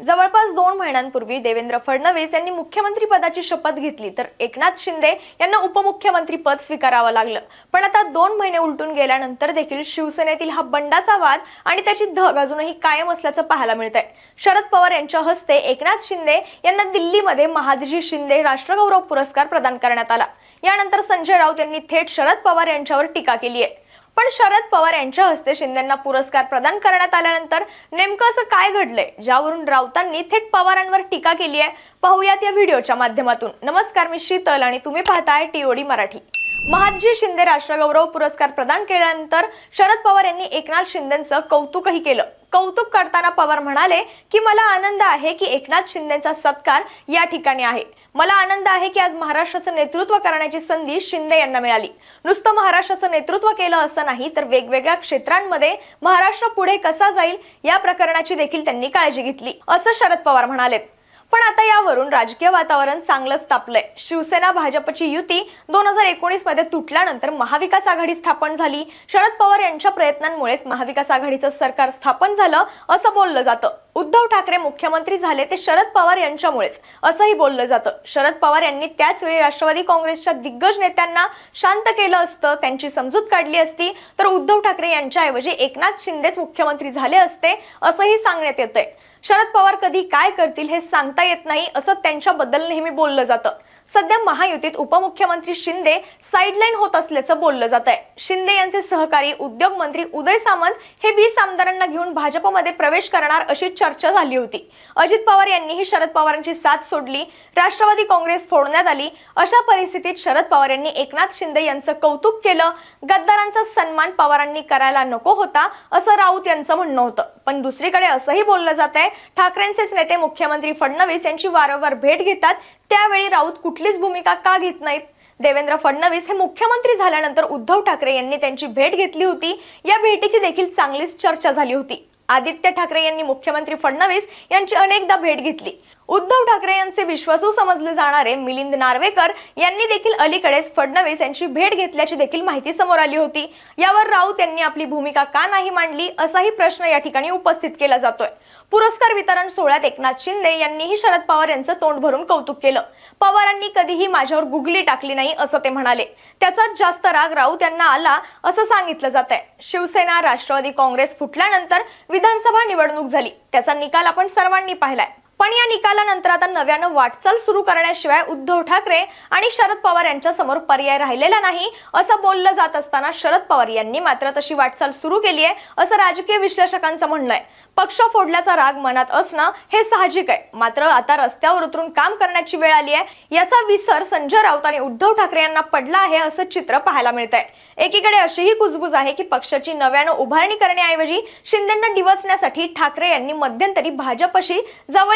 जवळपास दोन महिन्यांपूर्वी देवेंद्र फडणवीस यांनी मुख्यमंत्री पदाची शपथ घेतली. तर एकनाथ शिंदे यांना उपमुख्यमंत्री पद स्वीकारावं लागलं. पण आता दोन महिने उलटून गेल्यानंतर देखील शिवसेनेतील हा बंडाचा वाद आणि त्याची धग अजूनही कायम असल्याचं पाहायला मिळत आहे शरद पवार यांच्या हस्ते एकनाथ शिंदे यांना दिल्लीमध्ये महादजी शिंदे राष्ट्रगौरव पुरस्कार प्रदान करण्यात आला. यानंतर संजय राऊत यांनी थेट शरद पवार यांच्यावर टीका केली आहे पण शरद पवार यांच्या हस्ते शिंदेना पुरस्कार प्रदान करण्यात आल्यानंतर नेमकं असं काय घडलंय? ज्यावरून राऊतांनी थेट पवारांवर टीका केली आहे. पाहूयात या व्हिडिओच्या माध्यमातून. नमस्कार मी शीतल आणि तुम्ही पाहताय टीओडी मराठी. महादजी शिंदे राष्ट्रगौरव पुरस्कार प्रदान केल्यानंतर शरद पवार यांनी एकनाथ शिंदेचं कौतुकही केलं. कौतुक करताना पवार म्हणाले की मला आनंद आहे की एकनाथ शिंदेचा सत्कार या ठिकाणी आहे. मला आनंद आहे की आज महाराष्ट्राचं नेतृत्व करण्याची संधी शिंदे यांना मिळाली. नुसतं महाराष्ट्राचं नेतृत्व केलं असं नाही तर वेगवेगळ्या क्षेत्रांमध्ये महाराष्ट्र पुढे कसा जाईल या प्रकरणाची देखील त्यांनी काळजी घेतली असं शरद पवार म्हणालेत. पण आता यावरून राजकीय वातावरण चांगलंच तापलंय. शिवसेना भाजपची युती दोन हजार एकोणीसमध्ये तुटल्यानंतर महाविकास आघाडी स्थापन झाली. शरद पवार यांच्या प्रयत्नांमुळेच महाविकास आघाडीचं सरकार स्थापन झालं असं बोललं जातं. उद्धव ठाकरे मुख्यमंत्री झाले ते शरद पवार यांच्यामुळेच असंही बोललं जातं. शरद पवार यांनी त्याच वेळी राष्ट्रवादी काँग्रेसच्या दिग्गज नेत्यांना शांत केलं असतं त्यांची समजूत काढली असती. तर उद्धव ठाकरे यांच्याऐवजी एकनाथ शिंदेच मुख्यमंत्री झाले असते असंही सांगण्यात येतंय. शरद पवार कधी काय करतील हे सांगता येत नाही असं त्यांच्याबद्दल नेहमी बोललं जातं. सध्या महायुतीत उपमुख्यमंत्री शिंदे साईडलाईन होत असल्याचं बोललं जात आहे शिंदे यांचे सहकारी उद्योग मंत्री उदय सामंत हे वीस आमदारांना घेऊन भाजपमध्ये प्रवेश करणार अशी चर्चा झाली होती. अजित पवार यांनीही शरद पवारांची साथ सोडली. राष्ट्रवादी काँग्रेस फोडण्यात आली. अशा परिस्थितीत शरद पवार यांनी एकनाथ शिंदे यांचं कौतुक केलं. गद्दारांचा सन्मान पवारांनी करायला नको होता असं राऊत यांचं म्हणणं होतं. पण दुसरीकडे असंही बोललं जात आहे ठाकरेंचेच नेते मुख्यमंत्री फडणवीस यांची वारंवार भेट घेतात त्यावेळी राऊत कुठलीच भूमिका का घेत नाहीत? देवेंद्र फडणवीस हे मुख्यमंत्री झाल्यानंतर उद्धव ठाकरे यांनी त्यांची भेट घेतली होती. या भेटीची देखील चांगलीच चर्चा झाली होती. आदित्य ठाकरे यांनी मुख्यमंत्री फडणवीस यांची अनेकदा भेट घेतली. उद्धव ठाकरे यांचे विश्वासू समजले जाणारे मिलिंद नार्वेकर यांनी देखील अलीकडेच फडणवीस यांची भेट घेतल्याची देखील माहिती समोर आली होती. यावर राऊत यांनी आपली भूमिका का नाही मांडली असाही प्रश्न या ठिकाणी उपस्थित केला जातोय. पुरस्कार वितरण सोहळ्यात एकनाथ शिंदे यांनीही शरद पवार यांचं तोंड भरून कौतुक केलं. पवारांनी कधीही माझ्यावर गुगली टाकली नाही असं ते म्हणाले. त्याचाच जास्त राग राऊत यांना आला असं सांगितलं जात आहे शिवसेना राष्ट्रवादी काँग्रेस फुटल्यानंतर विधानसभा निवडणूक झाली. त्याचा निकाल आपण सर्वांनी पाहिलाय. पण या निकालानंतर आता नव्यानं वाटचाल सुरू करण्याशिवाय उद्धव ठाकरे आणि शरद पवार यांच्या समोर पर्याय राहिलेला नाही असं बोललं जात असताना शरद पवार यांनी मात्र तशी वाटचाल सुरू केली आहे असं राजकीय विश्लेषकांचं म्हणणं आहे. पक्ष फोडल्याचा राग मनात असणं हे साहजिक आहे. मात्र आता रस्त्यावर उतरून काम करण्याची वेळ आली आहे. याचा विसर संजय राऊत आणि उद्धव ठाकरे यांना पडला आहे असं चित्र पाहायला मिळत आहे एकीकडे अशीही कुजबुज आहे की पक्षाची नव्यानं उभारणी करण्याऐवजी शिंदेना डिवचण्यासाठी ठाकरे यांनी मध्यंतरी भाजपशी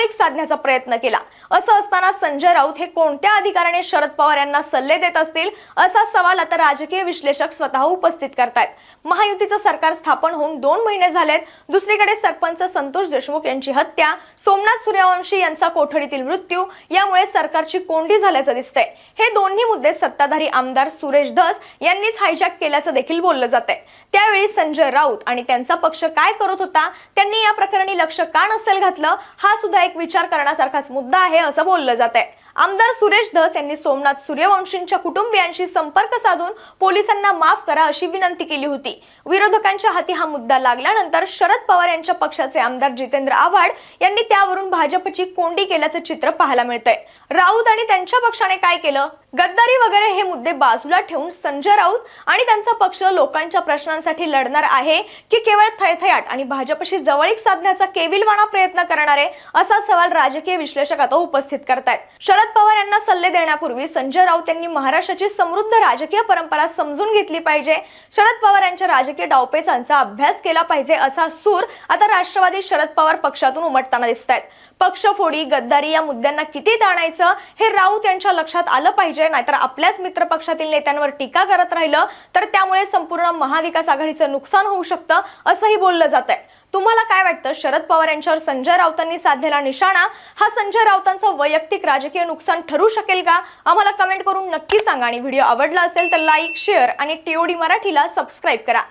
जवळीक साधण्याचा प्रयत्न केला. असं असताना संजय राऊत हे कोणत्या अधिकाराने शरद पवार यांना सल्ले देत असतील? असा सवाल आता राजकीय विश्लेषक स्वतः उपस्थित करतायत. महायुतीचं सरकार स्थापन होऊन दोन महिने झालेत. दुसरीकडे सरपंच संतोष देशमुख यांची हत्या सोमनाथ सूर्यवंशी यांचा कोठडीतील मृत्यू यामुळे सरकारची कोंडी झाल्याचं दिसतंय. हे दोन्ही मुद्दे सत्ताधारी आमदार सुरेश धस यांनीच हायजॅक केल्याचं देखील बोललं जात आहे त्यावेळी संजय राऊत आणि त्यांचा पक्ष काय करत होता? त्यांनी या प्रकरणी लक्ष का नसेल घातलं? हा सुद्धा एक विचार करण्यासारखाच मुद्दा आहे असं बोललं जात आहे आमदार सुरेश धस यांनी सोमनाथ सूर्यवंशींच्या कुटुंबियांशी संपर्क साधून पोलिसांना माफ करा अशी विनंती केली होती. विरोधकांच्या हाती हा मुद्दा लागल्यानंतर शरद पवार यांच्या पक्षाचे आमदार जितेंद्र आव्हाड यांनी त्यावरून भाजपची कोंडी केल्याचं चित्र पाहायला मिळतंय. राऊत आणि त्यांच्या पक्षाने काय केलं? गद्दारी वगैरे हे मुद्दे बाजूला ठेवून संजय राऊत आणि त्यांचा पक्ष लोकांच्या प्रश्नांसाठी लढणार आहे की केवळ थयथयाट आणि भाजपशी जवळीक साधण्याचा केविलवाणा प्रयत्न करणार आहे असा सवाल राजकीय विश्लेषक आता उपस्थित करतायत. शरद पवार यांना सल्ले देण्यापूर्वी संजय राऊत यांनी महाराष्ट्राची समृद्ध राजकीय परंपरा समजून घेतली पाहिजे. शरद पवार यांच्या राजकीय डावपेचांचा अभ्यास केला पाहिजे असा सूर आता राष्ट्रवादी शरद पवार पक्षातून उमटताना दिसत आहेत पक्षफोडी गद्दारी या मुद्द्यांना किती ताणायचं हे राऊत यांच्या लक्षात आलं पाहिजे. म्हणजे नाहीतर आपल्याच मित्र पक्षातील नेत्यांवर टीका करत राहिलं तर त्यामुळे संपूर्ण महाविकास आघाडीचं नुकसान होऊ शकतं असंही बोललं जात आहे तुम्हाला काय वाटतं? शरद पवार यांच्यावर संजय राऊतांनी साधलेला निशाणा हा संजय राऊतांचं वैयक्तिक राजकीय नुकसान ठरू शकेल का? आम्हाला कमेंट करून नक्की सांगा. आणि व्हिडिओ आवडला असेल तर लाईक शेअर आणि टीओडी मराठीला सबस्क्राईब करा.